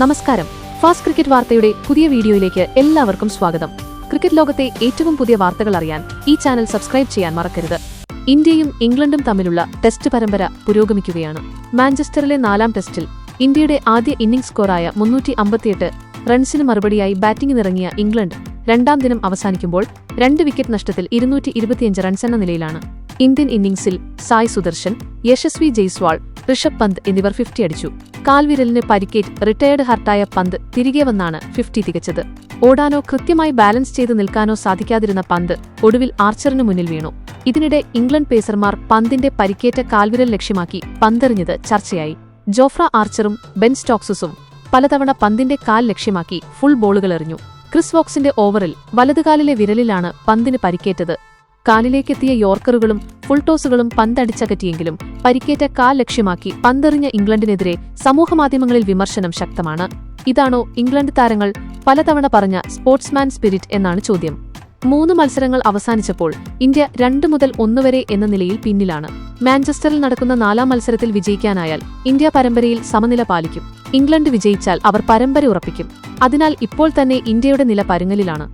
നമസ്കാരം. Fast cricket വാർത്തയുടെ പുതിയ വീഡിയോയിലേക്ക് എല്ലാവർക്കും സ്വാഗതം. ക്രിക്കറ്റ് ലോകത്തെ ഏറ്റവും പുതിയ വാർത്തകൾ അറിയാൻ ഈ ചാനൽ സബ്സ്ക്രൈബ് ചെയ്യാൻ മറക്കരുത്. ഇന്ത്യയും ഇംഗ്ലണ്ടും തമ്മിലുള്ള ടെസ്റ്റ് പരമ്പര പുരോഗമിക്കുകയാണ്. മാഞ്ചസ്റ്ററിലെ നാലാം ടെസ്റ്റിൽ ഇന്ത്യയുടെ ആദ്യ ഇന്നിംഗ്സ് സ്കോറായ മുന്നൂറ്റി അമ്പത്തിയെട്ട് റൺസിന് മറുപടിയായി ബാറ്റിംഗിനിറങ്ങിയ ഇംഗ്ലണ്ട് രണ്ടാം ദിനം അവസാനിക്കുമ്പോൾ രണ്ട് വിക്കറ്റ് നഷ്ടത്തിൽ ഇരുന്നൂറ്റി ഇരുപത്തിയഞ്ച് റൺസ് എന്ന നിലയിലാണ്. ഇന്ത്യൻ ഇന്നിംഗ്സിൽ സായ് സുദർശൻ യശസ്വി ജയ്സ്വാൾ ഋഷഭ് പന്ത് എന്നിവർ ഫിഫ്റ്റി അടിച്ചു. കാൽവിരലിന് പരിക്കേറ്റ് റിട്ടയർഡ് ഹർട്ടായ പന്ത് തിരികെ വന്നാണ് ഫിഫ്റ്റി തികച്ചത്. ഓടാനോ കൃത്യമായി ബാലൻസ് ചെയ്ത് നിൽക്കാനോ സാധിക്കാതിരുന്ന പന്ത് ഒടുവിൽ ആർച്ചറിന് മുന്നിൽ വീണു. ഇതിനിടെ ഇംഗ്ലണ്ട് പേസർമാർ പന്തിന്റെ പരിക്കേറ്റ കാൽവിരൽ ലക്ഷ്യമാക്കി പന്തെറിഞ്ഞത് ചർച്ചയായി. ജോഫ്ര ആർച്ചറും ബെൻ സ്റ്റോക്സസും പലതവണ പന്തിന്റെ കാൽ ലക്ഷ്യമാക്കി ഫുൾ ബോളുകൾ എറിഞ്ഞു. ക്രിസ് വോക്സിന്റെ ഓവറിൽ വലതുകാലിലെ വിരലിലാണ് പന്തിന് പരിക്കേറ്റത് കാലിലേക്കെത്തിയ യോർക്കറുകളും ഫുൾടോസുകളും പന്തടിച്ചകറ്റിയെങ്കിലും പരിക്കേറ്റ കാൽ ലക്ഷ്യമാക്കി പന്തെറിഞ്ഞ ഇംഗ്ലണ്ടിനെതിരെ സമൂഹമാധ്യമങ്ങളിൽ വിമർശനം ശക്തമാണ്. ഇതാണോ ഇംഗ്ലണ്ട് താരങ്ങൾ പലതവണ പറഞ്ഞ സ്പോർട്സ്മാൻ സ്പിരിറ്റ് എന്നാണ് ചോദ്യം. മൂന്ന് മത്സരങ്ങൾ അവസാനിച്ചപ്പോൾ ഇന്ത്യ രണ്ട് മുതൽ ഒന്ന് വരെ എന്ന നിലയിൽ പിന്നിലാണ്. മാഞ്ചസ്റ്ററിൽ നടക്കുന്ന നാലാം മത്സരത്തിൽ വിജയിക്കാനായാൽ ഇന്ത്യ പരമ്പരയിൽ സമനില പാലിക്കും. ഇംഗ്ലണ്ട് വിജയിച്ചാൽ അവർ പരമ്പര ഉറപ്പിക്കും. അതിനാൽ ഇപ്പോൾ തന്നെ ഇന്ത്യയുടെ നില പരുങ്ങലിലാണ്.